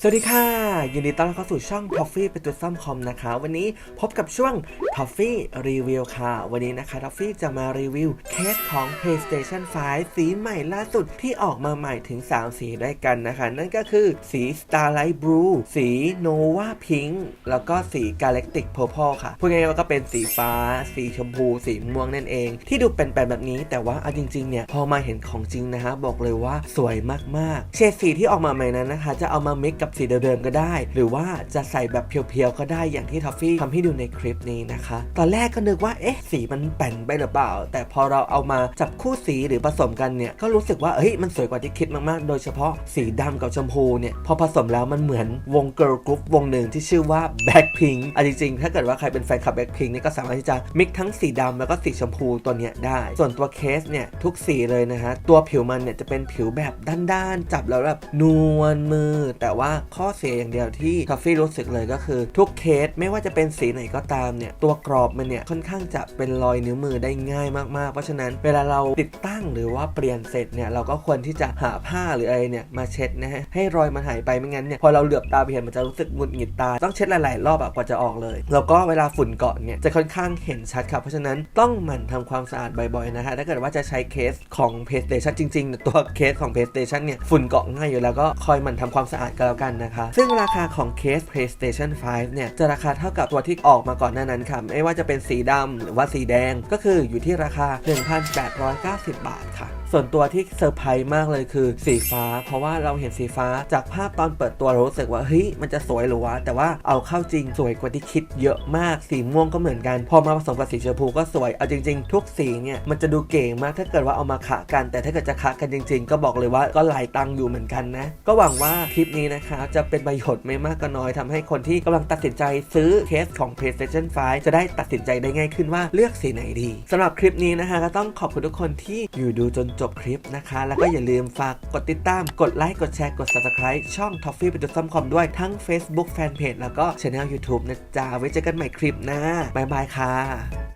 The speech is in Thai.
สวัสดีค่ะ ยินดีต้อนรับเข้าสู่ช่อง Toffee เป็นตัวซ่อมคอมนะคะ วันนี้พบกับช่วง Toffee Review ค่ะ วันนี้นะคะ Toffee จะมารีวิวเคสของ PlayStation 5 สีใหม่ล่าสุดที่ออกมาใหม่ถึง 3 สีด้วยกันนะคะ นั่นก็คือสี Starlight Blue สี Nova Pink แล้วก็สี Galactic Purple ค่ะ พูดง่ายๆก็เป็นสีฟ้า สีชมพู สีม่วงนั่นเอง ที่ดูเป็นๆแบบนี้แต่ว่าเอาจริงๆเนี่ยพอมาเห็นของจริงนะคะบอกเลยว่าสวยมากๆ เฉดสีที่ออกมาใหม่นั้นนะคะ จะเอามา mix กับสีเดิมๆก็ได้ หรือว่าจะใส่แบบเพียวๆก็ได้อย่างที่ท็อฟฟี่ทำให้ดูในคลิปนี้นะคะ ตอนแรกก็นึกว่าเอ๊ะสีมันแป่นไปหรือเปล่า แต่พอเราเอามาจับคู่สีหรือผสมกันเนี่ยก็รู้สึกว่าเฮ้ยมันสวยกว่าที่คิดมากๆ โดยเฉพาะสีดำกับชมพูเนี่ยพอผสมแล้วมันเหมือนวงเกิร์ลกรุ๊ปวงหนึ่งที่ชื่อว่า Blackpink อะจริงๆ ถ้าเกิดว่าใครเป็นแฟนคลับ Blackpink เนี่ยก็สามารถที่จะมิกทั้งสีดำแล้วก็สีชมพูตัวเนี้ยได้ ส่วนตัวเคสเนี่ยทุกสีเลยนะฮะตัวผิวมันเนี่ยจะเป็นผิวแบบด้านๆจับแล้วแบบนวลมือ แต่ว่าข้อเสียอย่างเดียวที่ทอฟฟี่รู้สึกเลยก็คือ ทุกเคสไม่ว่าจะเป็นสีไหนก็ตามเนี่ย ตัวกรอบมันเนี่ย ค่อนข้างจะเป็นรอยนิ้วมือได้ง่ายมากๆ เพราะฉะนั้นเวลาเราติดตั้งหรือว่าเปลี่ยนเสร็จเนี่ย เราก็ควรที่จะหาผ้าหรืออะไรเนี่ย มาเช็ดนะฮะให้รอยมันหายไปไม่งั้นเนี่ยพอเราเหลือบตาไปเห็นมันจะรู้สึกหงุดหงิดตา ต้องเช็ดหลายๆรอบอะกว่าจะออกเลย แล้วก็เวลาฝุ่นเกาะเนี่ยจะค่อนข้างเห็นชัดครับเพราะฉะนั้นต้องหมั่นทำความสะอาดบ่อยๆนะฮะถ้าเกิดว่าจะใช้เคสของ PlayStation จริงๆตัวเคสของ PlayStation เนี่ยฝุ่นเกาะง่ายอยู่แล้วก็คอยหมั่นทำความสะอาดก็แล้วกันนะคะ ซึ่งราคาของเคส PlayStation 5 เนี่ย จะราคาเท่ากับตัวที่ออกมาก่อนหน้านั้นค่ะไม่ว่าจะเป็นสีดำหรือว่าสีแดงก็คืออยู่ที่ราคา 1,890 บาทค่ะส่วนตัวที่เซอร์ไพรส์มากเลยคือสีฟ้า เพราะว่าเราเห็นสีฟ้าจากภาพตอนเปิดตัวรารู้สึกว่าเฮ้ยมันจะสวยหรือวะแต่ว่าเอาเข้าจริงสวยกว่าที่คิดเยอะมากสีม่วงก็เหมือนกัน พอมาผสมกับสีชมพูก็สวยเอาจริง ๆ ทุกสีเนี่ยมันจะดูเก๋มากถ้าเกิดว่าเอามาขะกัน แต่ถ้าเกิดจะขะกันจริง ๆ ก็บอกเลยว่าก็หลายตังค์อยู่เหมือนกันนะก็หวังว่าคลิปนี้นะคะจะเป็นประโยชน์ไม่มากก็น้อยทำให้คนที่กำลังตัดสินใจซื้อเคสของ PlayStation 5 จะได้ตัดสินใจได้ง่ายขึ้นว่าเลือกสีไหนดีสำหรับคลิปนี้นะคะก็ต้องขอบคุณทุกคนที่อยู่ดูจนจบคลิปนะคะ แล้วก็อย่าลืมฝากกดติดตามกดไลค์กดแชร์กด subscribe ช่อง Toffee เป็นจุดซัมคอมด้วยทั้ง Facebook Fanpage แล้วก็ Channel YouTube นะจ๊ะไว้เจอกันใหม่คลิปหน้าบ๊ายบายค่ะ